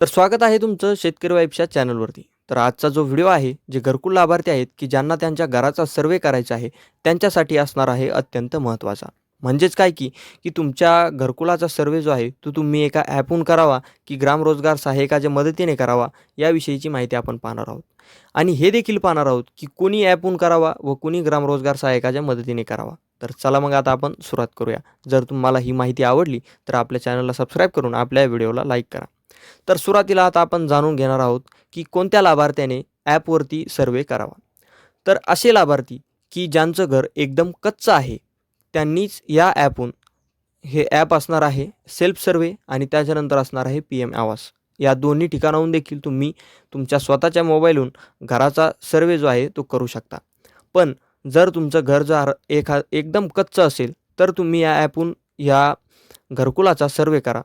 तर स्वागत आहे तुमचं शेतकरी वाईफच्या चॅनलवरती. तर आजचा जो व्हिडिओ आहे जे घरकुल लाभार्थी आहेत की ज्यांना त्यांच्या घराचा सर्वे करायचा आहे त्यांच्यासाठी असणार आहे अत्यंत महत्त्वाचा. म्हणजेच काय की की तुमच्या घरकुलाचा सर्वे जो आहे तो तुम्ही एका ॲपहून करावा की ग्रामरोजगार सहाय्यकाच्या मदतीने करावा याविषयीची माहिती आपण पाहणार आहोत. आणि हे देखील पाहणार आहोत की कोणी ॲपहून करावा व कोणी ग्रामरोजगार सहाय्यकाच्या मदतीने करावा. तर चला मग आता आपण सुरुवात करूया. जर तुम्हाला ही माहिती आवडली तर आपल्या चॅनलला सबस्क्राईब करून आपल्या व्हिडिओला लाईक करा. तर सुरुवातीला आता आपण जाणून घेणार आहोत की कोणत्या लाभार्थ्याने ॲपवरती सर्वे करावा. तर असे लाभार्थी की ज्यांचं घर एकदम कच्चं आहे त्यांनीच या ॲपहून हे ॲप असणार आहे सेल्फ सर्वे आणि त्याच्यानंतर असणार आहे पी एम आवास. या दोन्ही ठिकाणाहून देखील तुम्ही तुमच्या स्वतःच्या मोबाईलहून घराचा सर्वे जो आहे तो करू शकता. पण जर तुमचं घर जर एखा एकदम कच्चं असेल तर तुम्ही या ॲपहून या घरकुलाचा सर्वे करा.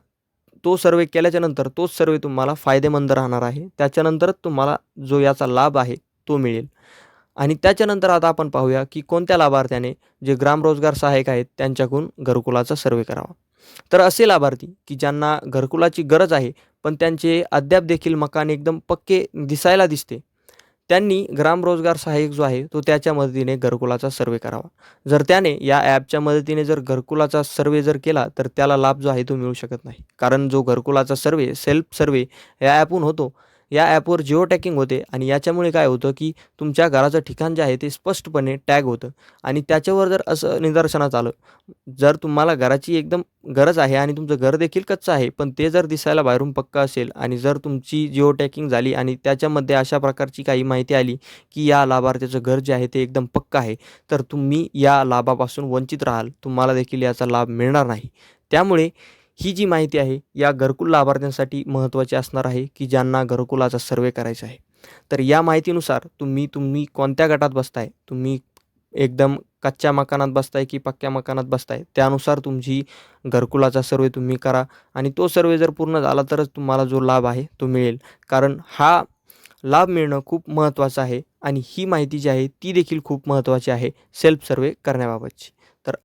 तो सर्वे केल्याच्यानंतर तोच सर्वे तुम्हाला फायदेमंद राहणार आहे. त्याच्यानंतरच तुम्हाला जो याचा लाभ आहे तो मिळेल. आणि त्याच्यानंतर आता आपण पाहूया की कोणत्या लाभार्थ्याने जे ग्रामरोजगार सहाय्यक आहेत त्यांच्याकडून घरकुलाचा सर्वे करावा. तर असे लाभार्थी की ज्यांना घरकुलाची गरज आहे पण त्यांचे अद्याप देखील मकान एकदम पक्के दिसायला दिसते त्यांनी ग्रामरोजगार सहाय्यक जो आहे तो त्याच्या मदतीने घरकुलाचा सर्वे करावा. जर त्याने या ॲपच्या मदतीने जर घरकुलाचा सर्वे जर केला तर त्याला लाभ जो आहे तो मिळू शकत नाही. कारण जो घरकुलाचा सर्वे सेल्फ सर्वे या ॲपहून होतो या ॲपवर जिओ टॅकिंग होते आणि याच्यामुळे काय होतं की तुमच्या घराचं ठिकाण जे आहे ते स्पष्टपणे टॅग होतं. आणि त्याच्यावर जर असं निदर्शनात आलं जर तुम्हाला घराची एकदम गरज आहे आणि तुमचं घर देखील कच्चं आहे पण ते जर दिसायला बाहेरून पक्का असेल आणि जर तुमची जिओ टॅकिंग झाली आणि त्याच्यामध्ये अशा प्रकारची काही माहिती आली की या लाभार्थ्याचं घर जे आहे ते एकदम पक्का आहे तर तुम्ही या लाभापासून वंचित राहाल. तुम्हाला देखील याचा लाभ मिळणार नाही. त्यामुळे ही जी माहिती आहे या घरकुल लाभार्थ्यांसाठी महत्त्वाची असणार आहे की ज्यांना घरकुलाचा सर्वे करायचा आहे. तर या माहितीनुसार तुम्ही तुम्ही कोणत्या गटात बसताय? तुम्ही एकदम कच्च्या मकानात बसताय की पक्क्या मकानात बसताय? त्यानुसार तुमची घरकुलाचा सर्वे तुम्ही करा आणि तो सर्वे जर पूर्ण झाला तरच तुम्हाला जो लाभ आहे तो मिळेल. कारण हा लाभ मिळणं खूप महत्त्वाचं आहे आणि ही माहिती जी आहे ती देखील खूप महत्त्वाची आहे सेल्फ सर्वे करण्याबाबतची.